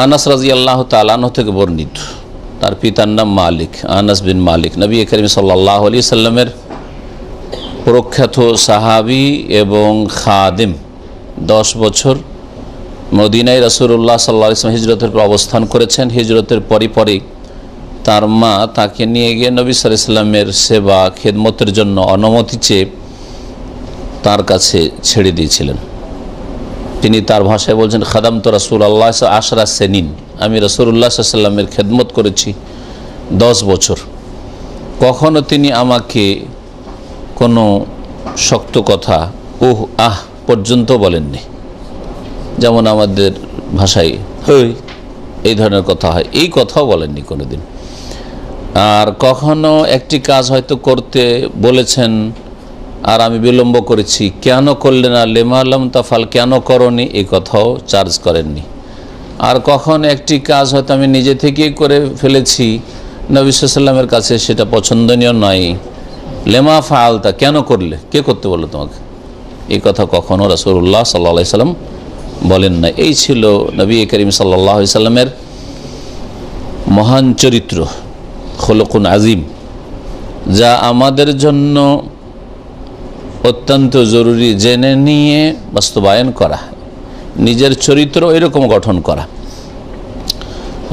আনাস রাজি আল্লাহ তালাহ থেকে বর্ণিত। তার পিতার নাম মালিক, আনাস বিন মালিক। নবী করিম সাল্লাহ আলি সাল্লামের প্রখ্যাত সাহাবি এবং খাদিম দশ বছর মদিনায় রসুল্লাহ সাল্লা ইসলাম হিজরতের পর অবস্থান করেছেন। হিজরতের পরই পরই তার মা তাকে নিয়ে গিয়ে নবী সাল ইসলামের সেবা, খেদমতের জন্য অনুমতি চেয়ে তার কাছে ছেড়ে দিয়েছিলেন। তিনি তার ভাষায় বলছেন খাদাম তো রসুল আল্লাহ আশরা সেনিন। আমি রসুল্লাহ সাল্লামের খেদমত করেছি দশ বছর। কখনো তিনি আমাকে কোনো শক্ত কথা, উহ, আহ পর্যন্ত বলেননি। যেমন আমাদের ভাষায়, হই এই ধরনের কথা হয়, এই কথাও বলেননি কোনোদিন। আর কখনো একটি কাজ হয়তো করতে বলেছেন আর আমি বিলম্ব করেছি। কেন করলে না? লেমা আলম তাফাল, কেন করনি? এই কথাও চার্জ করেননি। আর কখন একটি কাজ হয়তো আমি নিজে থেকেই করে ফেলেছি, নবী সাল্লামের কাছে সেটা পছন্দনীয় নয়। লেমা ফালতা কেন করলে? কে করতে বলল তোমাকে? এই কথা কখনও রসুল্লাহ সাল্লা সাল্লাম বলেন না এই ছিল নবী করিম সাল্লাহ সাল্লামের মহান চরিত্র, খলকুন আজিম, যা আমাদের জন্য অত্যন্ত জরুরি জেনে নিয়ে বাস্তবায়ন করা, নিজের চরিত্র এরকম গঠন করা,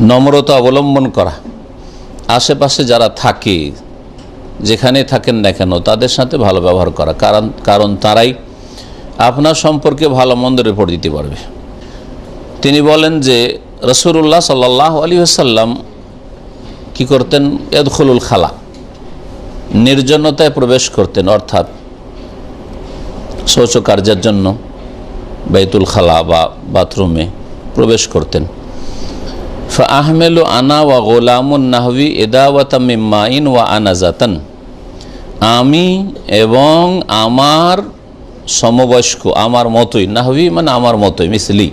নম্রতা অবলম্বন করা। আশেপাশে যারা থাকে, যেখানে থাকেন না কেন, তাদের সাথে ভালো ব্যবহার করা। কারণ কারণ তারাই আপনার সম্পর্কে ভালো মন্দ রিপোর্ট দিতে পারবে। তিনি বলেন যে রসুল্লাহ সাল্লাহ আলী আসাল্লাম কী করতেন? এদখলুল খালা, নির্জনতায় প্রবেশ করতেন। অর্থাৎ শৌচকার্যের জন্য বাইতুল খালা বা বাথরুমে প্রবেশ করতেন। আহমেলু আনা ওয়া গোলামুন নাহবি এদাওয়াতামিমাইন ওয়া আনাজাতান আমি এবং আমার সমবয়স্ক, আমার মতোই, নাহবি মানে আমার মতোই, মিসলি।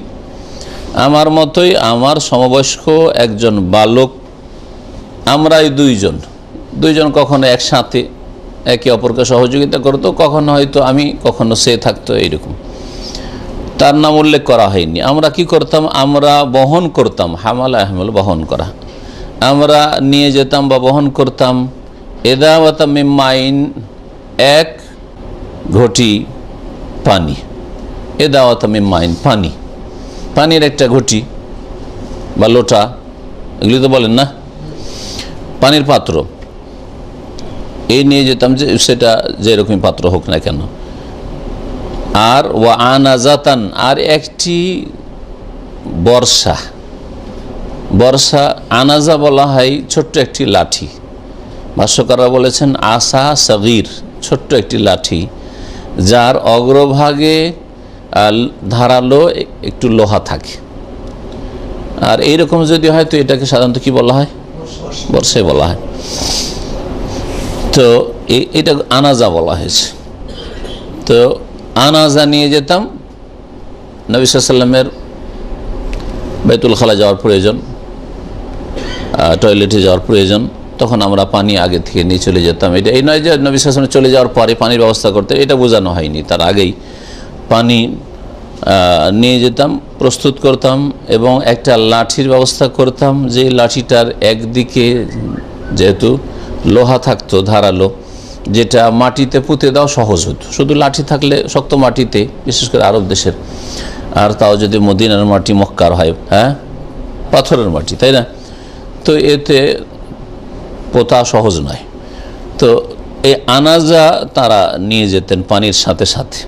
আমার মতোই, আমার সমবয়স্ক একজন বালক, আমরাই দুইজন। দুইজন কখনো একসাথে একে অপরকে সহযোগিতা করতো, কখনো হয়তো আমি, কখনো সে থাকতো এইরকম। তার নাম উল্লেখ করা হয়নি। আমরা কি করতাম? আমরা বহন করতাম, হামাল আহমল বহন করা। আমরা নিয়ে যেতাম বা বহন করতাম, এদাওয়াতা মিমাইন এক ঘটি পানি। এদাওয়াতা মিমাইন পানি। পানির একটা ঘটি বা লোটা, এগুলি তো বলেন না? পানির পাত্র। এই নিয়ে যেতাম যে সেটা যেরকমই পাত্র হোক না কেন। আর ওয়া আনাজাতান আর একটি বর্ষা। বর্ষা আনাজা বলা হয় ছোট্ট একটি লাঠি। ভাষ্যকাররা বলেছেন, আসা সগির, ছোট্ট একটি লাঠি, যার অগ্রভাগে ধারালো একটু লোহা থাকে। আর এইরকম যদি হয় তো এটাকে সাধারণত কি বলা হয়? বর্ষায় বলা হয়। তো এটা আনাজা বলা হয়েছে। তো আনাজা নিয়ে যেতাম, নবী সাল্লামের বেতুল খালা যাওয়ার প্রয়োজন টয়লেটে যাওয়ার প্রয়োজন, তখন আমরা পানি আগে থেকে নিয়ে চলে যেতাম। এটা এই নয় যে নবী চলে যাওয়ার পরে পানির ব্যবস্থা করতে, এটা বোঝানো হয়নি, তার আগেই। পানি নিয়ে যেতাম, প্রস্তুত করতাম এবং একটা লাঠির ব্যবস্থা করতাম, যে লাঠিটার একদিকে যেহেতু লোহা থাকতো, ধারালো, যেটা মাটিতে পুঁতে দেওয়া সহজ হতো। শুধু লাঠি থাকলে শক্ত মাটিতে, বিশেষ করে আরব দেশের, আর তাও যদি মদিনার মাটি মক্কার হয় হ্যাঁ? পাথরের মাটি, তাই না? তো এতে পোতা সহজ নয়। তো এই আনাজা তারা নিয়ে যেতেন পানির সাথে সাথে।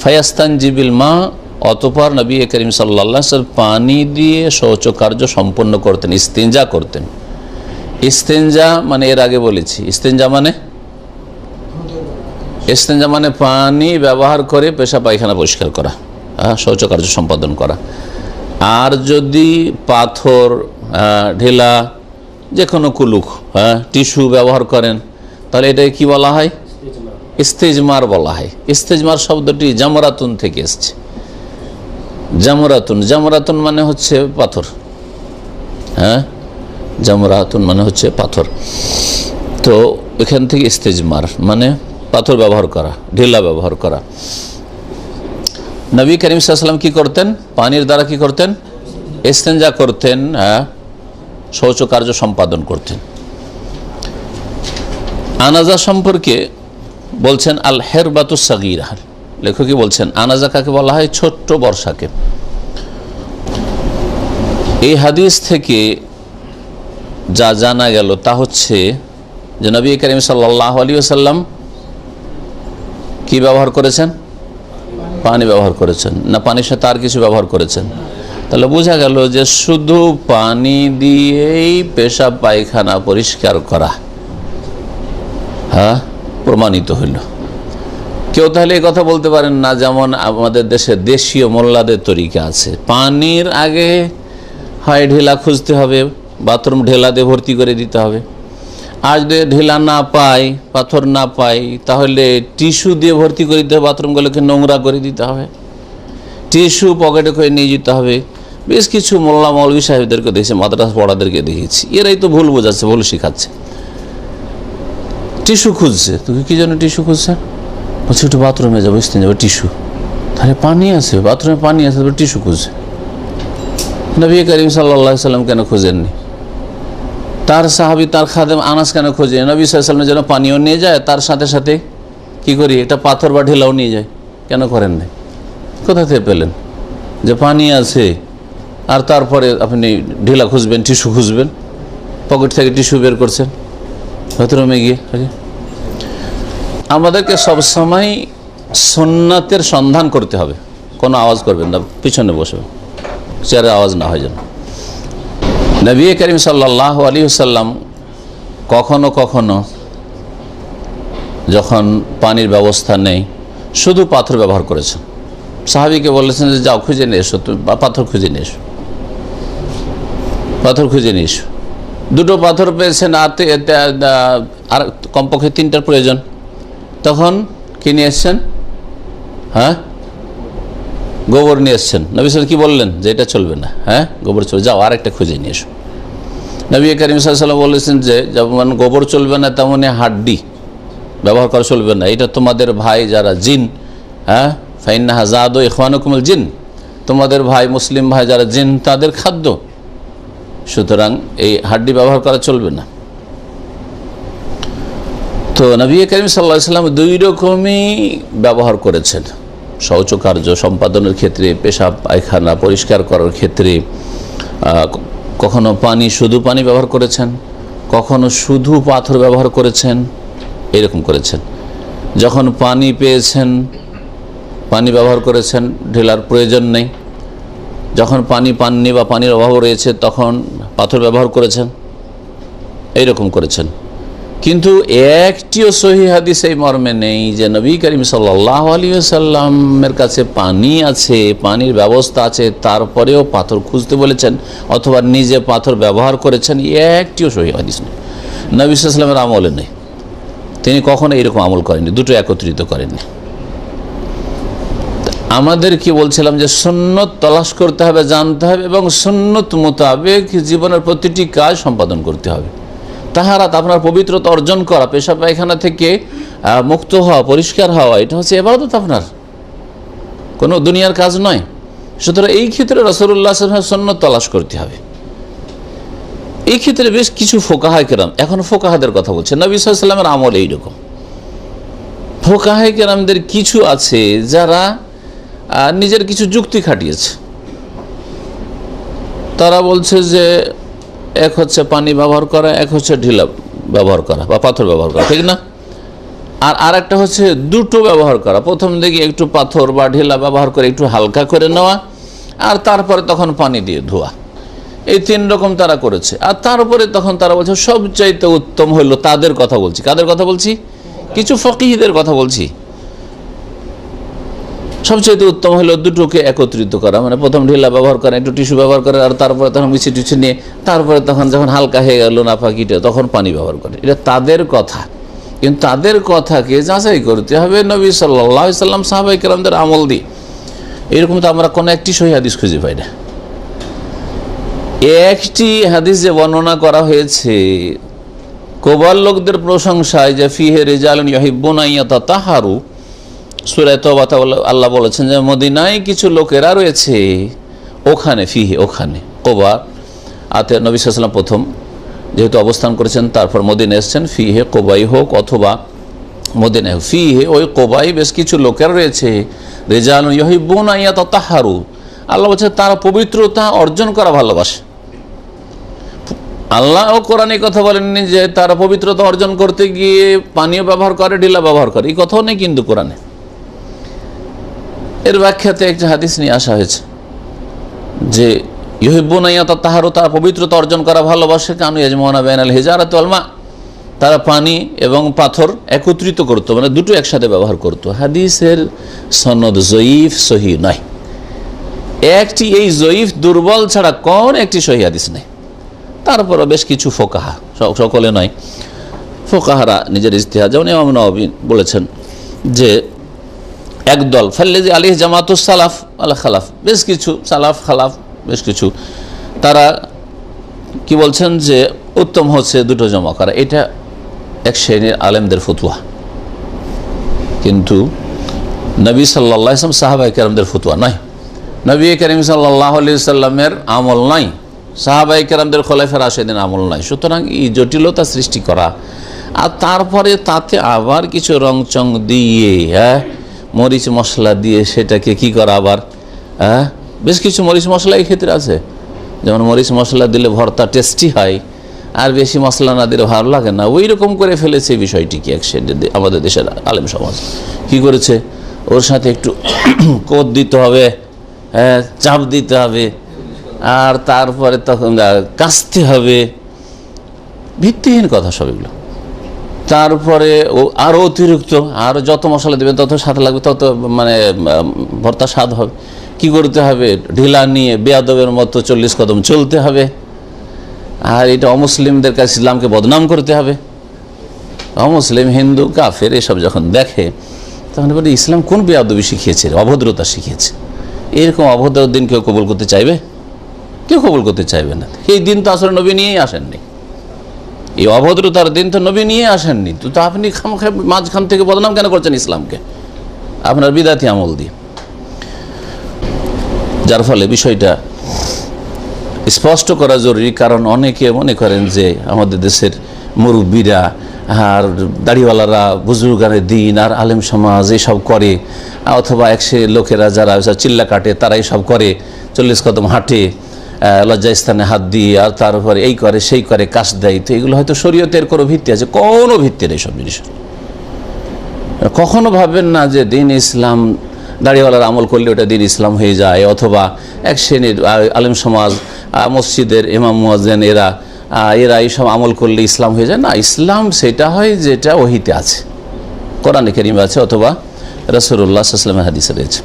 ফায়াস্তান জিবিল মা, অতপর নবী করিম সাল্লা পানি দিয়ে শৌচকার্য সম্পন্ন করতেন ইস্তেঞ্জা করতেন। ইস্তেঞ্জা মানে এর আগে বলেছি। ইস্তেঞ্জা মানে? ইস্তেঞ্জা মানে পানি ব্যবহার করে পেশা পায়খানা পরিষ্কার করা হ্যাঁ শৌচকার্য সম্পাদন করা। আর যদি পাথর ঢেলা যে কোনো কুলুক হ্যাঁ টিস্যু ব্যবহার করেন, তাহলে এটাকে কি বলা হয়? ইস্তেজমার বলা হয়। ইস্তেজমার শব্দটি জামরাতুন থেকে এসছে। জামরাতুন জামরাতুন মানে হচ্ছে পাথর হ্যাঁ জামরাতুন মানে হচ্ছে পাথর। তো এখান থেকে ইস্তেজমার মানে পাথর ব্যবহার করা ঢিলা ব্যবহার করা। নবী করিম সাল্লাম কি করতেন? পানির দ্বারা কি করতেন? এস্তেঞ্জা করতেন হ্যাঁ শৌচকার্য সম্পাদন করতেন। আনাজা সম্পর্কে বলছেন আল হেরবাতু সাগিরা। লেখকই বলছেন, আনাজা কাকে বলা হয়? ছোট্ট বর্ষাকে। এই হাদিস থেকে যা জানা গেল তা হচ্ছে যে নবী করিম সাল্লাহ আলী আসাল্লাম কি ব্যবহার করেছেন? পানি ব্যবহার করেছেন। না পানির সাথে আর কিছু ব্যবহার করেছেন? তাহলে বোঝা গেল যে শুধু পানি দিয়েই পেশাব পায়খানা পরিষ্কার করা হ্যাঁ প্রমাণিত হইল। কেউ তাহলে এই কথা বলতে পারেন না, যেমন আমাদের দেশে দেশীয় মোল্লাদের তরিকা আছে। পানির আগে হয় ঢেলা খুঁজতে হবে বাথরুম ঢেলা দিয়ে ভর্তি করে দিতে হবে। আর যদি ঢেলা না পাই, পাথর না পাই, তাহলে টিস্যু দিয়ে ভর্তি করে দিতে হবে, বাথরুমগুলোকে নোংরা করে দিতে হবে। টিস্যু পকেটে করে নিয়ে যেতে হবে। বেশ কিছু মোল্লা মৌলবী সাহেবদেরকে দেখেছি, মাদ্রাস পড়াদেরকে দেখেছি। এরাই তো ভুল বোঝাচ্ছে, ভুল শেখাচ্ছে। টিস্যু খুঁজছে। তুমি কি জন্য টিস্যু খুঁজছে? বলছে, একটু বাথরুমে যাব স্থান যাব, টিস্যু। তাহলে পানি আছে, বাথরুমে পানি আছে তবে টিস্যু খুঁজছে। নবী করিম সাল্লা সাল্লাম কেন খোঁজেননি? তার সাহাবি, তার খাদেম আনাস কেন খোঁজে? নবী সাল্লামের যেন পানিও নিয়ে যায়, তার সাথে সাথে কি করি? এটা পাথর বা ঢেলাও নিয়ে যায়। কেন করেন নাই? কোথা থেকে পেলেন? যে পানি আছে, আর তারপরে আপনি ঢিলা খুঁজবেন, টিস্যু খুঁজবেন, পকেট থেকে টিস্যু বের করছেন, বাথরুমে গিয়ে আমাদেরকে সবসময় সোননাথের সন্ধান করতে হবে। কোনো আওয়াজ করবেন না, পিছনে বসবে চেয়ারে আওয়াজ না হয় যেন। নবী করিম সাল্লাহ আলী সাল্লাম কখনো কখনো যখন পানির ব্যবস্থা নেই, শুধু পাথর ব্যবহার করেছেন। সাহাবিকে বলেছেন যে, যাও, খুঁজে নিয়ে এসো, তুমি পাথর খুঁজে নিয়ে এসো। পাথর খুঁজে নিয়ে এসো। দুটো পাথর পেয়েছেন, আর কমপক্ষে তিনটার প্রয়োজন। তখন কিনে এসছেন? হ্যাঁ? গোবর নিয়ে এসছেন। নবী সাল কি বললেন? যে এটা চলবে না। হ্যাঁ? গোবর চলবে যাও আর একটা খুঁজে নিয়ে এসো। নবী করিম সাল্লাম বলেছেন যে, যেমন গোবর চলবে না তেমনই হাড্ডি ব্যবহার করা চলবে না। এটা তোমাদের ভাই যারা জিন হ্যাঁ? ফাইন্না হাজাদ ইখওয়ানুকুমল জিন। তোমাদের ভাই মুসলিম ভাই যারা জিন, তাদের খাদ্য। সুতরাং এই হাড্ডি ব্যবহার করা চলবে না। তো নবী করিম সাল্লাহ সাল্লাম দুই রকমই ব্যবহার করেছেন। শৌচকার্য সম্পাদনের ক্ষেত্রে, পেশাব, পায়খানা পরিষ্কার করার ক্ষেত্রে কখনো পানি, শুধু পানি ব্যবহার করেছেন? কখনো শুধু পাথর ব্যবহার করেছেন? এরকম করেছেন। যখন পানি পেয়েছেন, পানি ব্যবহার করেছেন, ঢেলার প্রয়োজন নেই। যখন পানি পাননি বা পানির অভাব রয়েছে, তখন পাথর ব্যবহার করেছেন? এইরকম করেছেন। কিন্তু একটিও সহি হাদিস এই মর্মে নেই যে নবী করিম সাল্লাহ আলী সাল্লামের কাছে পানি আছে, পানির ব্যবস্থা আছে, তারপরেও পাথর খুঁজতে বলেছেন অথবা নিজে পাথর ব্যবহার করেছেন, একটিও সহি হাদিস নেই। নবী সাল্লামের আমলে নেই। তিনি কখনো এইরকম আমল করেননি, দুটো একত্রিত করেননি। আমাদের কি বলছিলাম যে সুন্নত তলাশ করতে হবে, জানতে হবে এবং সুন্নত মোতাবেক জীবনের প্রতিটি কাজ সম্পাদন করতে হবে। তাহারাত, আপনার পবিত্রতা অর্জন করা পেশা পায়খানা থেকে মুক্ত হওয়া, পরিষ্কার হওয়া, এটা হচ্ছে এবারত আপনার। কোনো দুনিয়ার কাজ নয়। সুতরাং এই ক্ষেত্রে রসুল্লাহ সন্ন্যত তলাশ করতে হবে। এই ক্ষেত্রে বেশ কিছু ফোকাহায় কেরাম, এখন ফোকাহাদের কথা বলছে। নবী সাল্লামের আমল এইরকম। ফোকাহায় কেরামদের কিছু আছে যারা নিজের কিছু যুক্তি খাটিয়েছে। তারা বলছে যে এক হচ্ছে পানি ব্যবহার করা, এক হচ্ছে ঢিলা ব্যবহার করা বা পাথর ব্যবহার করা, ঠিক না? আর আর একটা হচ্ছে দুটো ব্যবহার করা। প্রথম দিকে একটু পাথর বা ঢিলা ব্যবহার করে একটু হালকা করে নেওয়া আর তারপরে তখন পানি দিয়ে ধোয়া। এই তিন রকম তারা করেছে। আর তারপরে তখন তারা বলছে, সবচাইতে উত্তম হইল তাদের কথা বলছি। কাদের কথা বলছি? কিছু ফকিহিদের কথা বলছি। সবচেয়ে উত্তম হলো দুটোকে একত্রিত করা। মানে প্রথম ঢিলা ব্যবহার করা, একটু টিস্যু ব্যবহার করে, আর তারপরে তখন মিছি টিছু নিয়ে, তারপরে তখন যখন হালকা হয়ে গেল না পাখিটা তখন পানি ব্যবহার করে। এটা তাদের কথা। কিন্তু তাদের কথাকে যাচাই করতে হবে নবী সাল্লাহ সাল্লাম সাহাবাই কেরামদের আমল দিয়ে। এরকম তো আমরা কোনো একটি সহি হাদিস খুঁজে পাই না। একটি হাদিস যে বর্ণনা করা হয়েছে, কোবাল লোকদের প্রশংসায় যে ফিহে রেজাল ইহিব্বুনাইয়াতা তাহারু সুরায় আল্লাহ বলেছেন যে, মদিনায় কিছু লোকেরা রয়েছে, ওখানে, ফিহে, ওখানে। কোবা আতে নবী সাল্লাম প্রথম যেহেতু অবস্থান করেছেন, তারপর মদিনে এসছেন ফি হে কোবাই হোক অথবা মদিনে হোক। ফি হে ওই কোবাই বেশ কিছু লোকের রয়েছে। রেজাল ইহিবুন আইয়া তাহারু আল্লাহ বলছে, তারা পবিত্রতা অর্জন করা ভালোবাসে। আল্লাহ ও কোরআনে কথা বলেননি যে, তারা পবিত্রতা অর্জন করতে গিয়ে পানীয় ব্যবহার করে, ঢিলা ব্যবহার করে। এই কথাও নেই কিন্তু কোরআনে। এর ব্যাখ্যাতে একটা হাদিস নিয়ে আসা হয়েছে যে ইহিবুনাইয়া তাহারও তার পবিত্রতা অর্জন করা ভালোবাসে। কানু ইয়াজমানা বেন আল হেজারাত তারা পানি এবং পাথর একত্রিত করতো মানে দুটো একসাথে ব্যবহার করতো। হাদিসের সনদ জয়ীফ সহি নয়। একটি এই জয়ীফ দুর্বল ছাড়া কোন একটি সহি হাদিস নেই। তারপরও বেশ কিছু ফোকাহা সকলে নয়। ফোকাহারা নিজের ইস্তেহা যেমন ইমাম নবী বলেছেন যে একদল। ফাল্লেজি আলিহ জামাতুস সালাফ আল্লাহ খালাফ। বেশ কিছু সালাফ, খালাফ, বেশ কিছু। তারা কি বলছেন যে উত্তম হচ্ছে দুটো জমা করা এটা এক শ্রেণির আলেমদের ফতুয়া। কিন্তু নবী সাল্লাহ ইসলাম সাহাবাই কেরামদের ফতুয়া নয়। নবী করিম সাল্লাহ আলি সাল্লামের আমল নাই। সাহাবাই কেরামদের খোলাফের আশেদিন আমল নাই। সুতরাং এই জটিলতা সৃষ্টি করা। আর তারপরে তাতে আবার কিছু রংচং দিয়ে হ্যাঁ মরিচ মশলা দিয়ে সেটাকে কি করা আবার? হ্যাঁ? বেশ কিছু মরিচ মশলা এই ক্ষেত্রে আছে। যেমন মরিচ মশলা দিলে ভর্তা টেস্টি হয়, আর বেশি মশলা না দিলে ভালো লাগে না। ওই রকম করে ফেলেছে বিষয়টিকে এক আমাদের দেশের আলেম সমাজ। কি করেছে? ওর সাথে একটু কোদ দিতে হবে হ্যাঁ চাপ দিতে হবে, আর তারপরে তখন কাশতে হবে। ভিত্তিহীন কথা সব এগুলো। তারপরে আরও অতিরিক্ত আরও যত মশলা দেবেন, তত স্বাদ লাগবে, তত মানে ভর্তা স্বাদ হবে। কি করতে হবে? ঢিলা নিয়ে বেয়াদবের মতো চল্লিশ কদম চলতে হবে। আর এটা অমুসলিমদের কাছে ইসলামকে বদনাম করতে হবে। অমুসলিম, হিন্দু, কাফের, এসব যখন দেখে, তখন বলে, ইসলাম কোন বেয়াদবি শিখিয়েছে অভদ্রতা শিখিয়েছে। এরকম অভদ্র দিন কেউ কবুল করতে চাইবে? কেউ কবুল করতে চাইবে না। এই দিন তো আসলে নবী নিয়েই আসেননি। এই অভদ্রতার দিন তো নবী নিয়ে আসেননি। তো আপনি মাঝখান থেকে বদনাম কেন করছেন ইসলামকে? আপনার বিদাতি আমল দিয়ে। যার ফলে বিষয়টা স্পষ্ট করা জরুরি, কারণ অনেকে মনে করেন যে আমাদের দেশের মুরব্বীরা আর দাড়িওয়ালারা বুজুর্গানের দিন আর আলেম সমাজ এসব করে, অথবা একশে লোকেরা যারা চিল্লা কাটে তারা এসব করে, চল্লিশ কদম হাঁটে লজ্জাস্থানে হাত দিয়ে আর তার উপরে এই করে, সেই করে, কাজ দেয়। তো এগুলো হয়তো শরীয়তের কোনো ভিত্তি আছে, কোনো ভিত্তি নেই সব জিনিস। কখনো ভাববেন না যে দিন ইসলাম, দাড়িওয়ালার আমল করলে ওটা দিন ইসলাম হয়ে যায়, অথবা এক শ্রেণির আলেম সমাজ মসজিদের ইমাম, মুয়াজ্জেন, এরা এরা এইসব আমল করলে ইসলাম হয়ে যায়। না, ইসলাম সেটা হয় যেটা ওহিতে আছে। কোরআনে কেরিম আছে অথবা রসুল্লাহ সাল্লামের হাদিসে রয়েছে।